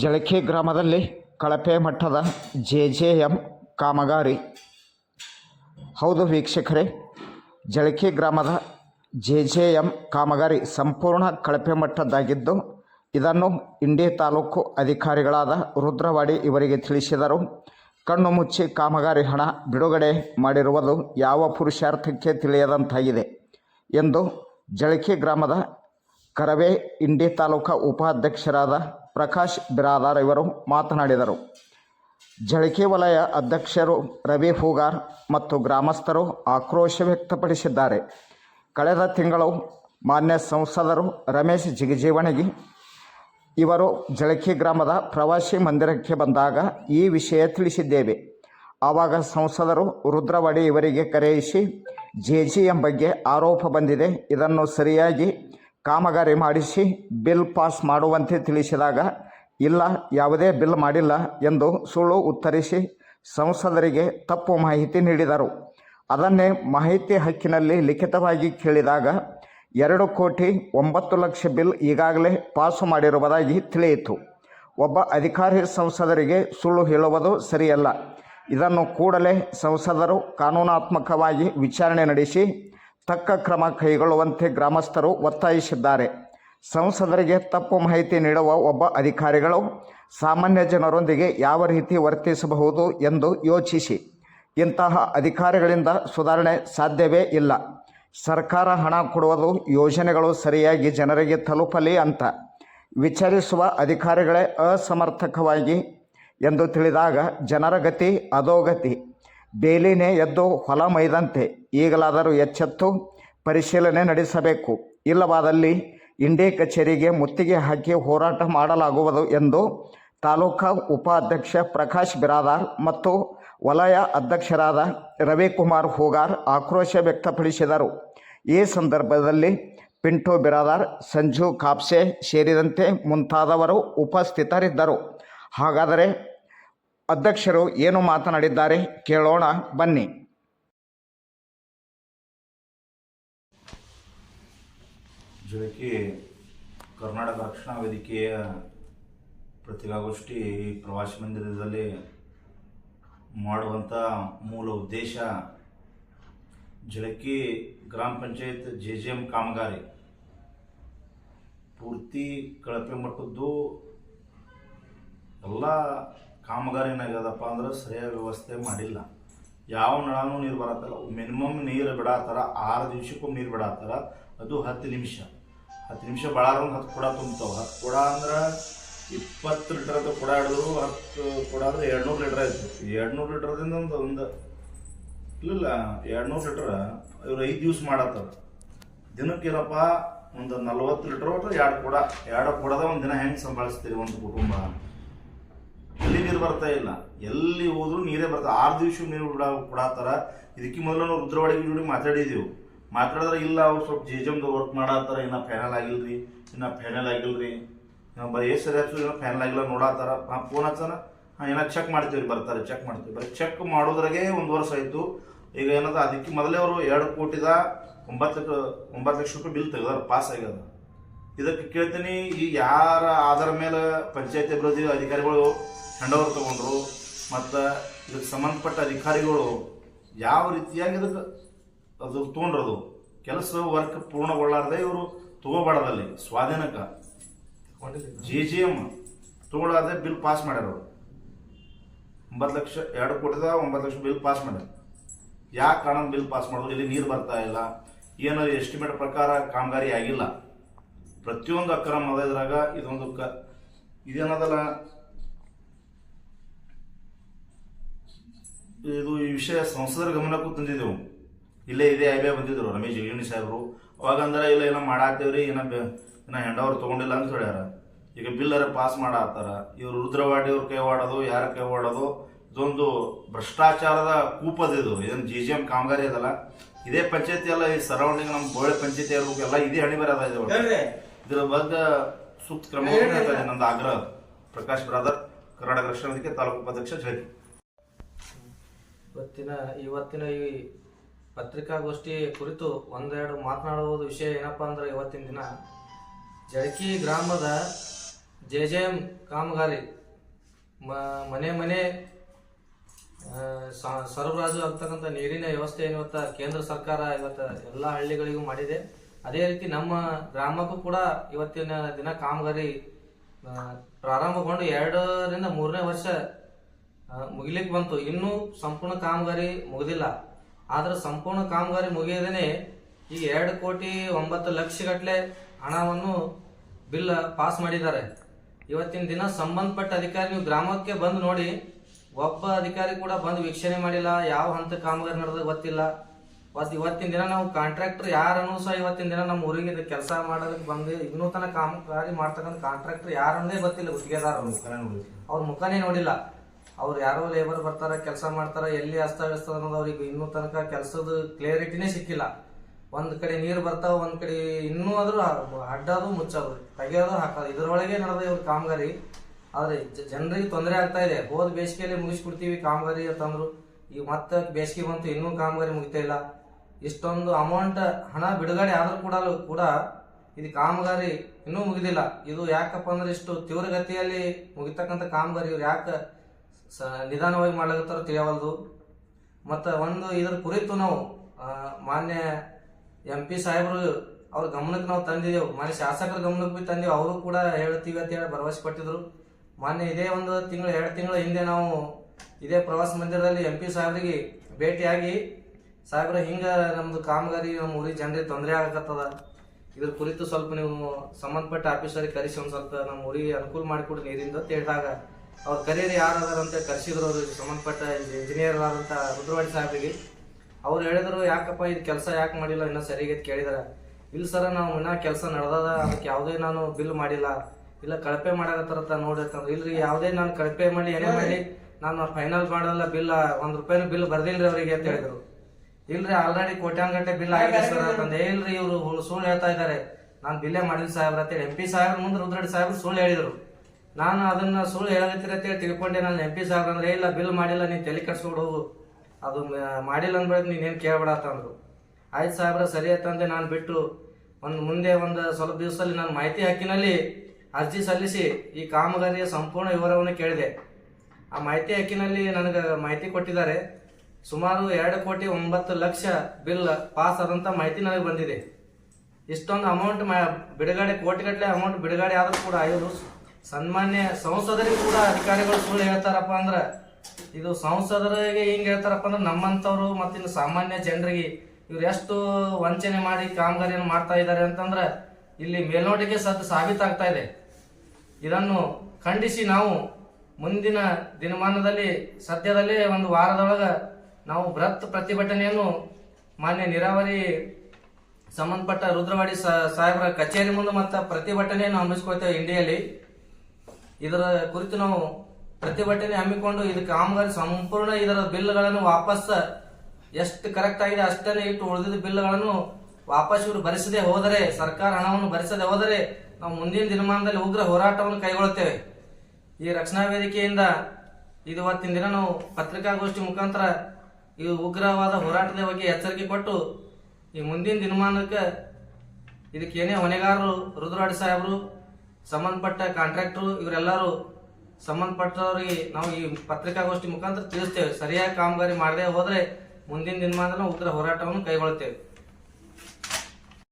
ಜಳಕೆ ಗ್ರಾಮದಲ್ಲಿ ಕಳಪೆ ಮಟ್ಟದ ಜೆ ಜೆ ಎಂ ಕಾಮಗಾರಿ. ಹೌದು ವೀಕ್ಷಕರೇ, ಜಳಕೆ ಗ್ರಾಮದ ಜೆ ಜೆ ಎಂ ಕಾಮಗಾರಿ ಸಂಪೂರ್ಣ ಕಳಪೆ ಮಟ್ಟದ್ದಾಗಿದ್ದು ಇದನ್ನು ಇಂಡಿ ತಾಲೂಕು ಅಧಿಕಾರಿಗಳಾದ ರುದ್ರವಾಡಿ ಇವರಿಗೆ ತಿಳಿಸಿದರು. ಕಣ್ಣು ಮುಚ್ಚಿ ಕಾಮಗಾರಿ ಹಣ ಬಿಡುಗಡೆ ಮಾಡಿರುವುದು ಯಾವ ಪುರುಷಾರ್ಥಕ್ಕೆ ತಿಳಿಯದಂತಾಗಿದೆ ಎಂದು ಜಳಕೆ ಗ್ರಾಮದ ಕರವೇ ಇಂಡಿ ತಾಲೂಕಾ ಉಪಾಧ್ಯಕ್ಷರಾದ ಪ್ರಕಾಶ್ ಬಿರಾದಾರ್ ಇವರು ಮಾತನಾಡಿದರು. ಜಳಿಕೆ ವಲಯ ಅಧ್ಯಕ್ಷರು ರವಿ ಹೂಗಾರ್ ಮತ್ತು ಗ್ರಾಮಸ್ಥರು ಆಕ್ರೋಶ ವ್ಯಕ್ತಪಡಿಸಿದ್ದಾರೆ. ಕಳೆದ ತಿಂಗಳು ಮಾನ್ಯ ಸಂಸದರು ರಮೇಶ್ ಜಿಗಜೀವಣಗಿ ಇವರು ಜಳಕಿ ಗ್ರಾಮದ ಪ್ರವಾಸಿ ಮಂದಿರಕ್ಕೆ ಬಂದಾಗ ಈ ವಿಷಯ ತಿಳಿಸಿದ್ದೇವೆ. ಆವಾಗ ಸಂಸದರು ರುದ್ರವಾಡಿ ಇವರಿಗೆ ಕರೆಯಿಸಿ, ಜೆ ಜಿ ಎಂ ಬಗ್ಗೆ ಆರೋಪ ಬಂದಿದೆ. ಇದನ್ನು ಸರಿಯಾಗಿ ಕಾಮಗಾರಿ ಮಾಡಿಸಿ ಬಿಲ್ ಪಾಸ್ ಮಾಡುವಂತೆ ತಿಳಿಸಿದಾಗ, ಇಲ್ಲ, ಯಾವುದೇ ಬಿಲ್ ಮಾಡಿಲ್ಲ ಎಂದು ಸುಳ್ಳು ಉತ್ತರಿಸಿ ಸಂಸದರಿಗೆ ತಪ್ಪು ಮಾಹಿತಿ ನೀಡಿದರು. ಅದನ್ನೇ ಮಾಹಿತಿ ಹಕ್ಕಿನಲ್ಲಿ ಲಿಖಿತವಾಗಿ ಕೇಳಿದಾಗ, ಎರಡು ಕೋಟಿ ಒಂಬತ್ತು ಲಕ್ಷ ಬಿಲ್ ಈಗಾಗಲೇ ಪಾಸು ಮಾಡಿರುವುದಾಗಿ ತಿಳಿಯಿತು. ಒಬ್ಬ ಅಧಿಕಾರಿ ಸಂಸದರಿಗೆ ಸುಳ್ಳು ಹೇಳುವುದು ಸರಿಯಲ್ಲ. ಇದನ್ನು ಕೂಡಲೇ ಸಂಸದರು ಕಾನೂನಾತ್ಮಕವಾಗಿ ವಿಚಾರಣೆ ನಡೆಸಿ ತಕ್ಕ ಕ್ರಮ ಕೈಗೊಳ್ಳುವಂತೆ ಗ್ರಾಮಸ್ಥರು ಒತ್ತಾಯಿಸಿದ್ದಾರೆ. ಸಂಸದರಿಗೆ ತಪ್ಪು ಮಾಹಿತಿ ನೀಡುವ ಒಬ್ಬ ಅಧಿಕಾರಿಗಳು ಸಾಮಾನ್ಯ ಜನರೊಂದಿಗೆ ಯಾವ ರೀತಿ ವರ್ತಿಸಬಹುದು ಎಂದು ಯೋಚಿಸಿ. ಇಂತಹ ಅಧಿಕಾರಿಗಳಿಂದ ಸುಧಾರಣೆ ಸಾಧ್ಯವೇ ಇಲ್ಲ. ಸರ್ಕಾರ ಹಣ ಕೊಡುವುದು ಯೋಜನೆಗಳು ಸರಿಯಾಗಿ ಜನರಿಗೆ ತಲುಪಲಿ ಅಂತ ವಿಚಾರಿಸುವ ಅಧಿಕಾರಿಗಳೇ ಅಸಮರ್ಥಕವಾಗಿ ಎಂದು ತಿಳಿದಾಗ ಜನರ ಗತಿ ಅಧೋಗತಿ ಬೇಲಿನೇ ಎದ್ದು ಹೊಲ ಮೈದಂತೆ ಈಗಲಾದರೂ ಎಚ್ಚೆತ್ತು ಪರಿಶೀಲನೆ ನಡೆಸಬೇಕು. ಇಲ್ಲವಾದಲ್ಲಿ ಇಂಡಿ ಕಚೇರಿಗೆ ಮುತ್ತಿಗೆ ಹಾಕಿ ಹೋರಾಟ ಮಾಡಲಾಗುವುದು ಎಂದು ತಾಲೂಕಾ ಉಪಾಧ್ಯಕ್ಷ ಪ್ರಕಾಶ್ ಬಿರಾದಾರ್ ಮತ್ತು ವಲಯ ಅಧ್ಯಕ್ಷರಾದ ರವಿಕುಮಾರ್ ಹೂಗಾರ್ ಆಕ್ರೋಶ ವ್ಯಕ್ತಪಡಿಸಿದರು. ಈ ಸಂದರ್ಭದಲ್ಲಿ ಪಿಂಟು ಬಿರಾದಾರ್, ಸಂಜು ಕಾಪ್ಸೆ ಸೇರಿದಂತೆ ಮುಂತಾದವರು ಉಪಸ್ಥಿತರಿದ್ದರು. ಹಾಗಾದರೆ ಅಧ್ಯಕ್ಷರು ಏನು ಮಾತನಾಡಿದ್ದಾರೆ ಕೇಳೋಣ, ಬನ್ನಿ. ಜೊತೆಗೆ ಕರ್ನಾಟಕ ರಕ್ಷಣಾ ವೇದಿಕೆಯ ಪ್ರತಿಭಾಗೋಷ್ಠಿ ಪ್ರವಾಸಿ ಮಂದಿರದಲ್ಲಿ ಮಾಡುವಂಥ ಮೂಲ ಉದ್ದೇಶ ಜಳಕಿ ಗ್ರಾಮ ಪಂಚಾಯತ್ ಜೆ ಜೆ ಎಂ ಕಾಮಗಾರಿ. ಪೂರ್ತಿ ಕಳಪೆ ಮಟ್ಟದ್ದು ಎಲ್ಲ ಕಾಮಗಾರಿ ಏನಾಗ್ಯದಪ್ಪ ಅಂದ್ರೆ ಸರಿಯಾದ ವ್ಯವಸ್ಥೆ ಮಾಡಿಲ್ಲ. ಯಾವ ನಳನೂ ನೀರು ಬರತ್ತಲ್ಲ, ಮಿನಿಮಮ್ ನೀರು ಬಿಡಾತಾರ, ಆರು ದಿವ್ಸಕ್ಕೊಮ್ಮೆ ನೀರು ಬಿಡಾತಾರ, ಅದು ಹತ್ತು ನಿಮಿಷ. ಹತ್ತು ನಿಮಿಷ ಭಾಳ ಒಂದು ಹತ್ತು ಕೊಡ ತುಂಬ್ತಾವ. ಹತ್ತು ಕೊಡ ಅಂದ್ರೆ ಇಪ್ಪತ್ತು ಲೀಟ್ರದ್ದು ಕೊಡ ಹಿಡಿದ್ರು, ಹತ್ತು ಕೊಡ ಅಂದ್ರೆ ಎರಡ್ನೂರು ಲೀಟರ್ ಆಯ್ತು. ಎರಡ್ನೂರು ಲೀಟರ್ದಿಂದ ಒಂದು ಒಂದು ಇಲ್ಲ ಎರಡ್ನೂರು ಲೀಟ್ರ್ ಇವ್ರು ಐದು ದಿವ್ಸ ಮಾಡತ್ತ ದಿನಕ್ಕೆ ಏನಪ್ಪ, ಒಂದು ನಲ್ವತ್ತು ಲೀಟರ್ ಎರಡು ಕೊಡ ಎರಡು ಕೊಡದ ಒಂದು ದಿನ ಹೆಂಗೆ ಸಂಭಾಳಿಸ್ತೀರಿ ಒಂದು ಕುಟುಂಬ? ಎಲ್ಲಿ ನೀರು ಬರ್ತಾ ಇಲ್ಲ? ಎಲ್ಲಿ ಹೋದ್ರು ನೀರೇ ಬರ್ತಾ ಆರು ದಿವಸ ನೀರು ಬಿಡ ಕೊಡತ್ತಾರ ಇದಕ್ಕೆ ಮೊದಲು ನಾವು ರುದ್ರವಾಡಿ ಜೋಡಿ ಮಾತಾಡಿದೀವಿ. ಮಾತಾಡಿದ್ರೆ, ಇಲ್ಲ, ಅವ್ರು ಸ್ವಲ್ಪ ಜೆ ಜಮ್ದು ವರ್ಕ್ ಮಾಡತ್ತಾರ ಇನ್ನ ಫೈನಲ್ ಆಗಿಲ್ರಿ, ಇನ್ನ ಫೈನಲ್ ಆಗಿಲ್ರಿ. ಬರೀ ಸರಿ ಹಚ್ಚು ಇನ್ನೂ ಫೈನಲ್ ಆಗಿಲ್ಲ ನೋಡತ್ತಾರ ಫೋನ್ ಹಚ್ಚನ? ಹಾಂ, ಏನೋ ಚೆಕ್ ಮಾಡ್ತೀವಿ ಬರ್ತಾರೆ ಚೆಕ್ ಮಾಡ್ತೀವಿ. ಬರೀ ಚೆಕ್ ಮಾಡೋದ್ರಾಗೆ ಒಂದು ವರ್ಷ ಆಯಿತು. ಈಗ ಏನದ, ಅದಕ್ಕೆ ಮೊದಲೇ ಅವರು ಎರಡು ಕೋಟಿದ ಒಂಬತ್ತು ಒಂಬತ್ತು ಲಕ್ಷ ರೂಪಾಯಿ ಬಿಲ್ ತೆಗೆದಾರ ಪಾಸ್ ಆಗ್ಯದ. ಇದಕ್ಕೆ ಕೇಳ್ತೀನಿ, ಈ ಯಾರ ಆಧಾರ ಮೇಲೆ ಪಂಚಾಯತಿ ಅಭಿವೃದ್ಧಿ ಅಧಿಕಾರಿಗಳು ಓವರ್ ತಗೊಂಡ್ರು, ಮತ್ತು ಇದಕ್ಕೆ ಸಂಬಂಧಪಟ್ಟ ಅಧಿಕಾರಿಗಳು ಯಾವ ರೀತಿಯಾಗಿ ಇದಕ್ಕೆ ಅದು ತೊಗೊಂಡ್ರದು? ಕೆಲಸ ವರ್ಕ್ ಪೂರ್ಣಗೊಳ್ಳಾರ್ದೆ ಇವರು ತಗೋಬಾರ್ದಲ್ಲಿ, ಸ್ವಾಧೀನಕ್ಕೆ. ಜಿ ಜಿ ಎಂ ತಗೊಳ್ಳಾರ್ದೆ ಬಿಲ್ ಪಾಸ್ ಮಾಡ್ಯಾರ ಅವರು. ಒಂಬತ್ತು ಲಕ್ಷ, ಎರಡು ಕೋಟಿದ ಒಂಬತ್ತು ಲಕ್ಷ ಬಿಲ್ ಪಾಸ್ ಮಾಡ್ಯಾರ. ಯಾಕೆ ಕಾರಣ ಬಿಲ್ ಪಾಸ್ ಮಾಡೋದು? ಇಲ್ಲಿ ನೀರು ಬರ್ತಾ ಇಲ್ಲ? ಏನೋ ಎಸ್ಟಿಮೇಟ್ ಪ್ರಕಾರ ಕಾಮಗಾರಿ ಆಗಿಲ್ಲ. ಪ್ರತಿಯೊಂದು ಅಕ್ರಮ ಅದ ಇದ್ರಾಗ, ಇದೊಂದು ಕ ಇದೇನದಲ್ಲ ಇದು ಈ ವಿಷಯ ಸಂಸದರ ಗಮನಕ್ಕೂ ತಂದಿದ್ದೆವು. ಇಲ್ಲೇ ಇದೇ ಐಬೆ ಬಂದಿದ್ರು ರಮೇಶ್ ಜಿಗಣಿ ಸಾಹೇಬರು. ಅವಾಗಂದ್ರೆ ಇಲ್ಲ ಏನೋ ಮಾಡಾತ್ತೇವ್ರಿ ಏನೋ ಏನೋ ಹೆಂಡ ಅವ್ರು ತೊಗೊಂಡಿಲ್ಲ ಅಂತ ಹೇಳ್ಯಾರ. ಈಗ ಬಿಲ್ಲರ ಪಾಸ್ ಮಾಡಾತ್ತಾರ ಇವ್ರು ರುದ್ರವಾಡಿ ಅವ್ರ ಕೈ ಓಡೋದು ಯಾರ ಕೈ ಓಡೋದು ಇದೊಂದು ಭ್ರಷ್ಟಾಚಾರದ ಕೂಪದ ಇದು. ಇದನ್ನು ಜಿ ಜಿ ಎಂ ಕಾಮಗಾರಿ ಅದಲ್ಲ. ಇದೇ ಪಂಚಾಯತಿ ಎಲ್ಲ ಈ ಸರೌಂಡಿಂಗ್ ನಮ್ಮ ಬೋಳೆ ಪಂಚಾಯತಿ ಇರ್ಬೇಕು ಎಲ್ಲ ಇದೇ ಹಣಿ ಬರ ಇದೆ ಇದು ಇದರ ಬಗ್ಗೆ ಸೂಕ್ತ ಕ್ರಮ ನಂದು ಆಗ್ರಹ. ಪ್ರಕಾಶ್ ಬ್ರಾದರ್ ಕರ್ನಾಟಕ ರಕ್ಷಣಾ ವೇದಿಕೆ ತಾಲೂಕು ಉಪಾಧ್ಯಕ್ಷ ಜಯತಿ ಇವತ್ತಿನ ಇವತ್ತಿನ ಈ ಪತ್ರಿಕಾಗೋಷ್ಠಿ ಕುರಿತು ಒಂದೆರಡು ಮಾತನಾಡುವುದು ವಿಷಯ ಏನಪ್ಪ ಅಂದ್ರೆ ಇವತ್ತಿನ ದಿನ ಜಳಕಿ ಗ್ರಾಮದ ಜೆ ಜೆ ಎಂ ಕಾಮಗಾರಿ ಮನೆ ಮನೆ ಸರಬರಾಜು ಆಗ್ತಕ್ಕಂಥ ನೀರಿನ ವ್ಯವಸ್ಥೆ ಇವತ್ತ ಕೇಂದ್ರ ಸರ್ಕಾರ ಇವತ್ತ ಎಲ್ಲ ಹಳ್ಳಿಗಳಿಗೂ ಮಾಡಿದೆ. ಅದೇ ರೀತಿ ನಮ್ಮ ಗ್ರಾಮಕ್ಕೂ ಕೂಡ ಇವತ್ತಿನ ದಿನ ಕಾಮಗಾರಿ ಪ್ರಾರಂಭಗೊಂಡು ಎರಡರಿಂದ ಮೂರನೇ ವರ್ಷ ಮುಗಿಲಿಕ್ಕೆ ಬಂತು. ಇನ್ನೂ ಸಂಪೂರ್ಣ ಕಾಮಗಾರಿ ಮುಗಿದಿಲ್ಲ. ಆದ್ರೆ ಸಂಪೂರ್ಣ ಕಾಮಗಾರಿ ಮುಗಿಯದೇನೆ ಈಗ ಎರಡು ಕೋಟಿ ಒಂಬತ್ತು ಲಕ್ಷ ಗಟ್ಟಲೆ ಹಣವನ್ನು ಬಿಲ್ ಪಾಸ್ ಮಾಡಿದ್ದಾರೆ. ಇವತ್ತಿನ ದಿನ ಸಂಬಂಧಪಟ್ಟ ಅಧಿಕಾರಿ ನೀವು ಗ್ರಾಮಕ್ಕೆ ಬಂದು ನೋಡಿ ಒಬ್ಬ ಅಧಿಕಾರಿ ಕೂಡ ಬಂದು ವೀಕ್ಷಣೆ ಮಾಡಿಲ್ಲ ಯಾವ ಹಂತ ಕಾಮಗಾರಿ ನಡೆದ ಗೊತ್ತಿಲ್ಲ. ಇವತ್ತು ಇವತ್ತಿನ ದಿನ ನಾವು ಕಾಂಟ್ರಾಕ್ಟರ್ ಯಾರನ್ನೂ ಸಹ ಇವತ್ತಿನ ದಿನ ನಮ್ಮ ಊರಿಗೆ ಕೆಲಸ ಮಾಡೋದಕ್ಕೆ ಬಂದು ಇನ್ನೂ ತನಕ ಕಾಮಗಾರಿ ಮಾಡ್ತಕ್ಕಂಥ ಕಾಂಟ್ರಾಕ್ಟರ್ ಯಾರನ್ನೇ ಗೊತ್ತಿಲ್ಲ ಗುತ್ತಿಗೆದಾರರು. ಅವ್ರ ಮುಖನೇ ನೋಡಿಲ್ಲ. ಅವ್ರು ಯಾರೋ ಲೇಬರ್ ಬರ್ತಾರ, ಕೆಲಸ ಮಾಡ್ತಾರ, ಎಲ್ಲಿ ಅಸ್ತವ್ಯಸ್ತ ಅನ್ನೋದು ಅವ್ರಿಗೆ ಇನ್ನೂ ತನಕ ಕೆಲಸದ ಕ್ಲಿಯರಿಟಿನೇ ಸಿಕ್ಕಿಲ್ಲ. ಒಂದ್ ಕಡೆ ನೀರು ಬರ್ತಾವ, ಒಂದ್ ಕಡೆ ಇನ್ನೂ ಆದ್ರೂ ಅಡ್ಡೋದು ಮುಚ್ಚೋದು, ತೆಗೆಯೋದು, ಹಾಕೋದು. ಇದ್ರೊಳಗೆ ನಡೆದ ಇವ್ರ ಕಾಮಗಾರಿ, ಆದ್ರೆ ಜನರಿಗೆ ತೊಂದರೆ ಆಗ್ತಾ ಇದೆ. ಹೋದ ಬೇಸಿಗೆಯಲ್ಲಿ ಮುಗಿಸ್ಬಿಡ್ತೀವಿ ಕಾಮಗಾರಿ ಅಂತಂದ್ರು ಈಗ ಮತ್ತೆ ಬೇಸಿಗೆ ಬಂತು, ಇನ್ನೂ ಕಾಮಗಾರಿ ಮುಗಿತಾ ಇಲ್ಲ. ಇಷ್ಟೊಂದು ಅಮೌಂಟ್ ಹಣ ಬಿಡುಗಡೆ ಆದ್ರೂ ಕೂಡ ಕೂಡ ಇದು ಕಾಮಗಾರಿ ಇನ್ನೂ ಮುಗಿದಿಲ್ಲ. ಇದು ಯಾಕಪ್ಪ ಅಂದ್ರೆ ಇಷ್ಟು ತೀವ್ರಗತಿಯಲ್ಲಿ ಮುಗಿತಕ್ಕಂಥ ಕಾಮಗಾರಿ ಇವ್ರು ಯಾಕೆ ಸ, ನಿಧಾನವಾಗಿ ಮಾಡ್ಲಾಗತ್ತಾರ ತಿಳಿಯವಲ್ದು. ಮತ್ತು ಒಂದು ಇದ್ರ ಕುರಿತು ನಾವು ಮಾನ್ಯ ಎಂ ಪಿ ಸಾಹೇಬರು ಅವ್ರ ಗಮನಕ್ಕೆ ನಾವು ತಂದಿದ್ದೆವು ಮಾನ್ಯ ಶಾಸಕರ ಗಮನಕ್ಕೆ ಭೀ ತಂದೆವು. ಅವರು ಕೂಡ ಹೇಳ್ತೀವಿ ಅಂತ ಹೇಳಿ ಭರವಸೆ ಪಟ್ಟಿದ್ರು ಮಾನ್ಯ ಇದೇ ಒಂದು ತಿಂಗಳು, ಎರಡು ತಿಂಗಳ ಹಿಂದೆ ನಾವು ಇದೇ ಪ್ರವಾಸ ಮಂದಿರದಲ್ಲಿ ಎಂ ಪಿ ಸಾಹೇಬರಿಗೆ ಭೇಟಿಯಾಗಿ, ಸಾಹೇಬ್ರ, ಹಿಂಗ ನಮ್ಮದು ಕಾಮಗಾರಿ ನಮ್ಮ ಊರಿಗೆ ಜನರಿಗೆ ತೊಂದರೆ ಆಗಕತ್ತದ. ಇದ್ರ ಕುರಿತು ಸ್ವಲ್ಪ ನೀವು ಸಂಬಂಧಪಟ್ಟ ಆಫೀಸರಿಗೆ ಕರೆಸಿ ಒಂದು ಸ್ವಲ್ಪ ನಮ್ಮ ಊರಿಗೆ ಅನುಕೂಲ ಮಾಡಿಕೊಡಿ ನೀರಿಂದ ಅಂತ ಹೇಳಿದಾಗ ಅವ್ರ ಕರಿಯರ್ ಯಾರು ಅದಾರ ಅಂತ ಕರೆಸಿದ್ರು ಅವ್ರಿಗೆ ಸಂಬಂಧಪಟ್ಟ ಇಂಜಿನಿಯರ್ ಆದಂತ ರುದ್ರವಾಡಿ ಸಾಹೇಬ್ರಿಗೆ. ಅವ್ರು ಹೇಳಿದ್ರು ಯಾಕಪ್ಪ ಇದು ಕೆಲಸ ಯಾಕೆ ಮಾಡಿಲ್ಲ? ಇನ್ನೂ ಸರಿಯಾಗಿ ಕೇಳಿದಾರೆ. ಇಲ್ಲ ಸರ ನಾವು ಇನ್ನ ಕೆಲಸ ನಡೆದದ. ಅದಕ್ಕೆ ಯಾವುದೇ ನಾನು ಬಿಲ್ ಮಾಡಿಲ್ಲ. ಇಲ್ಲ ಕಳಪೆ ಮಾಡಾಕತ್ತಾರ ನೋಡಿ ಅಂತಂದ್ರೆ. ಇಲ್ರಿ ಯಾವುದೇ ನಾನು ಕಳಪೆ ಮಾಡಿ ಏನೇ ಮಾಡಿ ನಾನು ಫೈನಲ್ ಮಾಡಲ್ಲ ಬಿಲ್ ಒಂದ್ ರೂಪಾಯಿನೂ ಬಿಲ್ ಬರ್ದಿಲ್ರಿ ಅವರಿಗೆ ಅಂತ ಹೇಳಿದ್ರು. ಇಲ್ರಿ ಆಲ್ರೆಡಿ ಕೋಟ್ಯಾಂಗಟ್ಟೆ ಬಿಲ್ ಆಗಿದೆ ಸರ್. ಅಂತಂದೆ ಇಲ್ರಿ ಇವರು ಸುಳ್ಳು ಹೇಳ್ತಾ ಇದ್ದಾರೆ. ನಾನು ಬಿಲ್ಲೇ ಮಾಡಿಲ್ಲ ಸಾಹೇಬ್ರ. ಅಂತೇಳಿ ಎಂ ಪಿ ಸಾಹೇಬ್ರ ಮುಂದೆ ರುದ್ರಡಿ ಸಾಹೇಬ್ರು ಸುಳ್ಳು ಹೇಳಿದ್ರು. ನಾನು ಅದನ್ನ ಸುಳ್ಳು ಹೇಳಕತ್ತೀರ ಅಂತೇಳಿ ತಿಳ್ಕೊಂಡೆ. ನಾನು ಎಂ ಪಿ ಸಾಹೇಬ್ರ ಅಂದ್ರೆ, ಇಲ್ಲ, ಬಿಲ್ ಮಾಡಿಲ್ಲ, ನೀನ್ ತಲೆ ಕಟ್ಸ್ಕೊಂಡು ಅದು ಮಾಡಿಲ್ಲ ಮಾಡಿಲ್ಲ ನೀನ್ ನೀನೇನು ಕೇಳ್ಬೇಡ ಅಂತಂದ್ರು ಆಯ್ತು ಸಾಹೇಬ್ರ, ಸರಿ ಆಯ್ತಂದೆ ನಾನು ಬಿಟ್ಟು ಒಂದು ಮುಂದೆ ಒಂದು ಸ್ವಲ್ಪ ದಿವಸದಲ್ಲಿ ನಾನು ಮಾಹಿತಿ ಹಕ್ಕಿನಲ್ಲಿ ಅರ್ಜಿ ಸಲ್ಲಿಸಿ ಈ ಕಾಮಗಾರಿಯ ಸಂಪೂರ್ಣ ವಿವರವನ್ನು ಕೇಳಿದೆ. ಆ ಮಾಹಿತಿ ಹಕ್ಕಿನಲ್ಲಿ ನನಗೆ ಮಾಹಿತಿ ಕೊಟ್ಟಿದ್ದಾರೆ. ಸುಮಾರು ಎರಡು ಕೋಟಿ ಒಂಬತ್ತು ಲಕ್ಷ ಬಿಲ್ ಪಾಸ್ ಆದಂಥ ಮಾಹಿತಿ ನನಗೆ ಬಂದಿದೆ. ಇಷ್ಟೊಂದು ಅಮೌಂಟ್ ಬಿಡುಗಡೆ ಕೋಟಿಗಟ್ಟಲೆ ಅಮೌಂಟ್ ಬಿಡುಗಡೆ ಆದರೂ ಕೂಡ ಇವರು ಸನ್ಮಾನ್ಯ ಸಂಸದರಿಗೆ ಕೂಡ ಅಧಿಕಾರಿಗಳು ಸುಳ್ಳು ಹೇಳ್ತಾರಪ್ಪ ಅಂದ್ರೆ, ಇದು ಸಂಸದರಿಗೆ ಹಿಂಗೆ ಹೇಳ್ತಾರಪ್ಪ ಅಂದ್ರೆ ನಮ್ಮಂತವ್ರು ಮತ್ತಿನ್ನು ಸಾಮಾನ್ಯ ಜನರಿಗೆ ಇವ್ರು ಎಷ್ಟು ವಂಚನೆ ಮಾಡಿ ಕಾಮಗಾರಿಯನ್ನು ಮಾಡ್ತಾ ಇದ್ದಾರೆ ಅಂತಂದ್ರೆ, ಇಲ್ಲಿ ಮೇಲ್ನೋಟಕ್ಕೆ ಸದ್ದು ಸಾಬೀತಾಗ್ತಾ ಇದೆ. ಇದನ್ನು ಖಂಡಿಸಿ ನಾವು ಮುಂದಿನ ದಿನಮಾನದಲ್ಲಿ, ಸದ್ಯದಲ್ಲೇ ಒಂದು ವಾರದೊಳಗೆ ನಾವು ಬೃಹತ್ ಪ್ರತಿಭಟನೆಯನ್ನು ಮಾನ್ಯ ನೀರಾವರಿ ಸಂಬಂಧಪಟ್ಟ ರುದ್ರವಾಡಿ ಸಾಹೇಬರ ಕಚೇರಿ ಮುಂದೆ ಮತ್ತು ಪ್ರತಿಭಟನೆಯನ್ನು ಹಮ್ಮಿಸ್ಕೊಳ್ತೇವೆ ಇಂಡಿಯಲ್ಲಿ ಇದರ ಕುರಿತು ನಾವು ಪ್ರತಿಭಟನೆ ಹಮ್ಮಿಕೊಂಡು ಇದಕ್ಕೆ ಕಾಮಗಾರಿ ಸಂಪೂರ್ಣ ಇದರ ಬಿಲ್ಗಳನ್ನು ವಾಪಸ್, ಎಷ್ಟು ಕರೆಕ್ಟ್ ಆಗಿದೆ ಅಷ್ಟನ್ನೇ ಇಟ್ಟು ಉಳಿದಿದ್ದ ಬಿಲ್ಗಳನ್ನು ವಾಪಸ್ ಇವರು ಭರಿಸದೆ ಹೋದರೆ, ಸರ್ಕಾರ ಹಣವನ್ನು ಭರಿಸದೆ ಹೋದರೆ ನಾವು ಮುಂದಿನ ದಿನಮಾನದಲ್ಲಿ ಉಗ್ರ ಹೋರಾಟವನ್ನು ಕೈಗೊಳ್ಳುತ್ತೇವೆ. ಈ ರಕ್ಷಣಾ ವೇದಿಕೆಯಿಂದ ಇದು ಇವತ್ತಿನ ದಿನ ನಾವು ಪತ್ರಿಕಾಗೋಷ್ಠಿ ಮುಖಾಂತರ ಈ ಉಗ್ರವಾದ ಹೋರಾಟದ ಬಗ್ಗೆ ಎಚ್ಚರಿಕೆ ಕೊಟ್ಟು ಈ ಮುಂದಿನ ದಿನಮಾನಕ್ಕೆ ಇದಕ್ಕೆ ಏನೇ ಹೊಣೆಗಾರರು ರುದ್ರಾಡಿ ಸಾಹೇಬರು ಸಂಬಂಧಪಟ್ಟ ಕಾಂಟ್ರಾಕ್ಟರು ಇವರೆಲ್ಲರೂ ಸಂಬಂಧಪಟ್ಟವ್ರಿಗೆ ನಾವು ಈ ಪತ್ರಿಕಾಗೋಷ್ಠಿ ಮುಖಾಂತರ ತಿಳಿಸ್ತೇವೆ. ಸರಿಯಾಗಿ ಕಾಮಗಾರಿ ಮಾಡದೆ ಹೋದರೆ ಮುಂದಿನ ದಿನಮಾನದಲ್ಲಿ ಉತ್ತರ ಹೋರಾಟವನ್ನು ಕೈಗೊಳ್ಳುತ್ತೇವೆ.